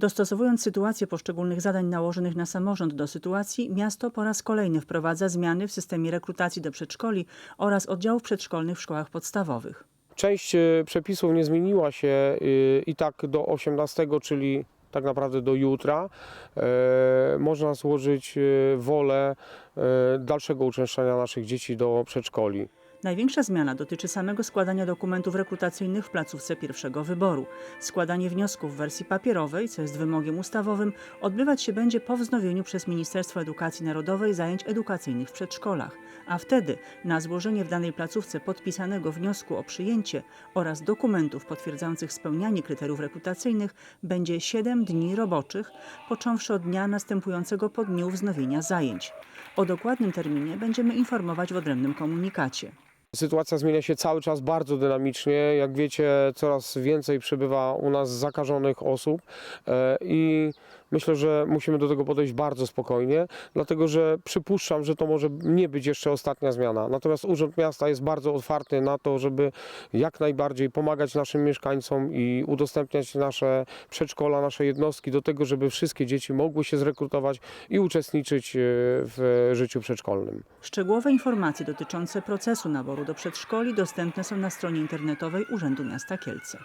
Dostosowując sytuację poszczególnych zadań nałożonych na samorząd do sytuacji, miasto po raz kolejny wprowadza zmiany w systemie rekrutacji do przedszkoli oraz oddziałów przedszkolnych w szkołach podstawowych. Część e, przepisów nie zmieniła się e, i tak do 18, czyli tak naprawdę do jutra, e, można złożyć wolę dalszego uczęszczania naszych dzieci do przedszkoli. Największa zmiana dotyczy samego składania dokumentów rekrutacyjnych w placówce pierwszego wyboru. Składanie wniosków w wersji papierowej, co jest wymogiem ustawowym, odbywać się będzie po wznowieniu przez Ministerstwo Edukacji Narodowej zajęć edukacyjnych w przedszkolach, a wtedy na złożenie w danej placówce podpisanego wniosku o przyjęcie oraz dokumentów potwierdzających spełnianie kryteriów rekrutacyjnych będzie 7 dni roboczych, począwszy od dnia następującego po dniu wznowienia zajęć. O dokładnym terminie będziemy informować w odrębnym komunikacie. Sytuacja zmienia się cały czas bardzo dynamicznie. Jak wiecie, coraz więcej przybywa u nas zakażonych osób e, i myślę, że musimy do tego podejść bardzo spokojnie, dlatego że przypuszczam, że to może nie być jeszcze ostatnia zmiana. Natomiast Urząd Miasta jest bardzo otwarty na to, żeby jak najbardziej pomagać naszym mieszkańcom i udostępniać nasze przedszkola, nasze jednostki do tego, żeby wszystkie dzieci mogły się zrekrutować i uczestniczyć e, w życiu przedszkolnym. Szczegółowe informacje dotyczące procesu naboru do przedszkoli dostępne są na stronie internetowej Urzędu Miasta Kielce.